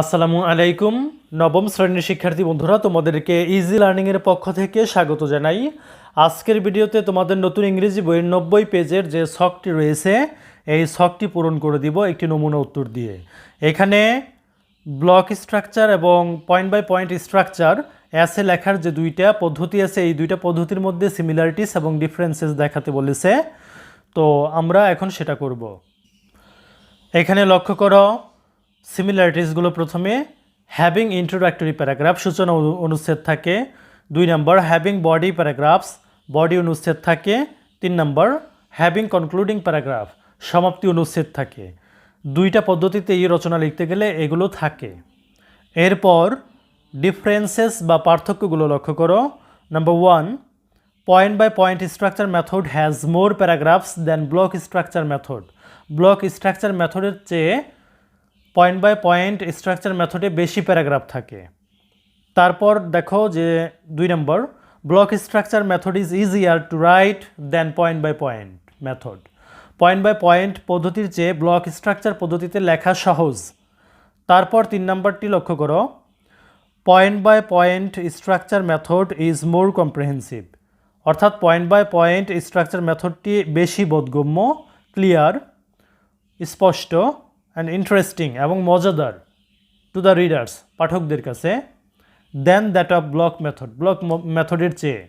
আসসালামু আলাইকুম। নবম শ্রেণির শিক্ষার্থী বন্ধুরা, তোমাদেরকে ইজি লার্নিংয়ের পক্ষ থেকে স্বাগত জানাই। আজকের ভিডিওতে তোমাদের নতুন ইংরেজি বইয়ের নব্বই পেজের যে শখটি রয়েছে, এই শখটি পূরণ করে দিব একটি নমুনা উত্তর দিয়ে। এখানে ব্লক স্ট্রাকচার এবং point by point structure essay লেখার যে দুইটা পদ্ধতি আছে, এই দুইটা পদ্ধতির মধ্যে সিমিলারিটিস এবং ডিফারেন্সেস দেখাতে বলেছে। তো আমরা এখন সেটা করব। এখানে লক্ষ্য করো সিমিলারিটিসগুলো প্রথমে হ্যাভিং ইন্ট্রোডাক্টরি প্যারাগ্রাফ সূচনা অনুচ্ছেদ থাকে। দুই নম্বর হ্যাভিং বডি প্যারাগ্রাফস বডি অনুচ্ছেদ থাকে। তিন নম্বর হ্যাভিং কনক্লুডিং প্যারাগ্রাফ সমাপ্তি অনুচ্ছেদ থাকে। দুইটা পদ্ধতিতে এই রচনা লিখতে গেলে এগুলো থাকে। এরপর ডিফারেন্সেস বা পার্থক্যগুলো লক্ষ্য করো। Number one point by point structure method has more paragraphs than block structure method block structure মেথডের চেয়ে পয়েন্ট বাই পয়েন্ট স্ট্রাকচার মেথডে বেশি প্যারাগ্রাফ থাকে। তারপর দেখো যে দুই নম্বর block structure method is easier to write than point by point method point by point পদ্ধতির চেয়ে ব্লক স্ট্রাকচার পদ্ধতিতে লেখা সহজ। তারপর তিন নম্বরটি লক্ষ্য করো। Point by point structure method is more comprehensive অর্থাৎ পয়েন্ট বাই পয়েন্ট স্ট্রাকচার মেথডটি বেশি বোধগম্য ক্লিয়ার স্পষ্ট। অ্যান্ড ইন্টারেস্টিং এবং মজাদার টু দ্য রিডার্স পাঠকদের কাছে than that of block method block মেথডের চেয়ে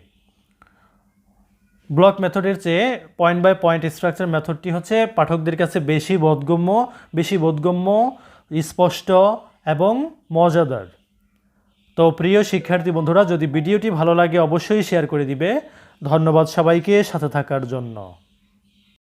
ব্লক মেথডের চেয়ে পয়েন্ট বাই পয়েন্ট স্ট্রাকচার মেথডটি হচ্ছে পাঠকদের কাছে বেশি বোধগম্য বেশি বোধগম্য, স্পষ্ট এবং মজাদার। তো প্রিয় শিক্ষার্থী বন্ধুরা, যদি ভিডিওটি ভালো লাগে, অবশ্যই শেয়ার করে দিবে। ধন্যবাদ সবাইকে, সাথে থাকার জন্য।